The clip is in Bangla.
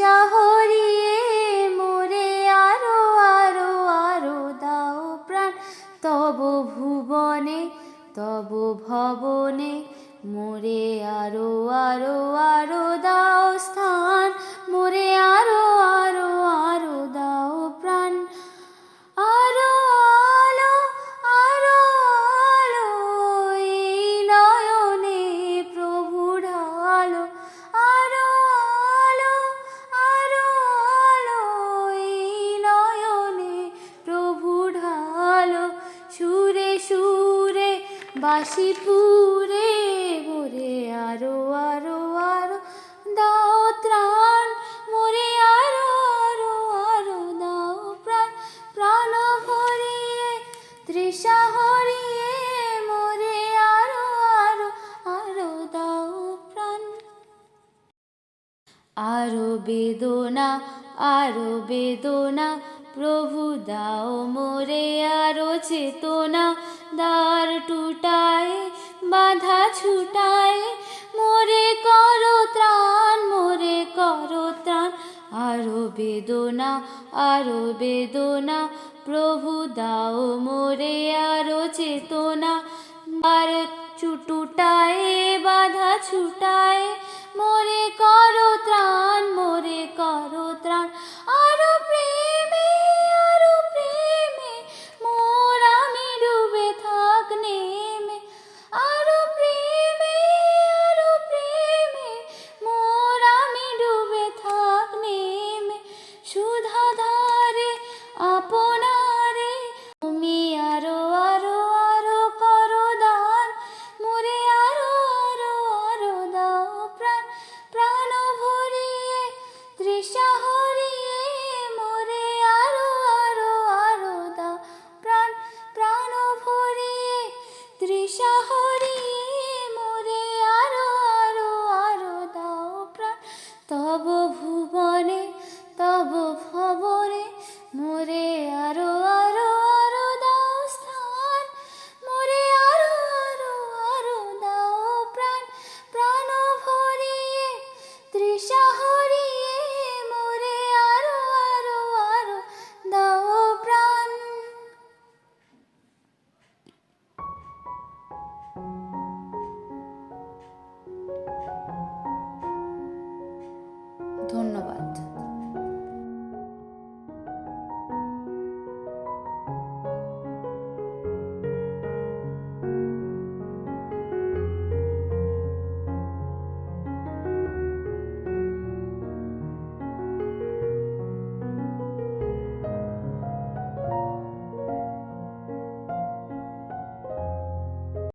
শহরিয়ে মোরে আরও আরও আরও দাও প্রাণ। তব ভুবনে, তব ভবনে মোরে আরও আরও আরও বাসি ফুরে আরও আরও আরও, দাও ত্রাণ, মোরে আরও আরও আরও, দাও প্রাণ প্রাণ ভরিয়ে, তৃষা হরিয়ে মোরে আরও আরও আরও, দাও প্রাণ। আরও বেদনা আরও বেদনা, প্রভু দাও মোরে আরও চেতনা দ্বার টুটায়, বাধা ছুটায়। মোরে করো ত্রাণ, মোরে করো ত্রাণ। আরও বেদনা আরও বেদনা। প্রভু দাও মোরে আরও চেতনা। আর চুটুটায়, বাধা ছুটায়। ধন্যবাদ।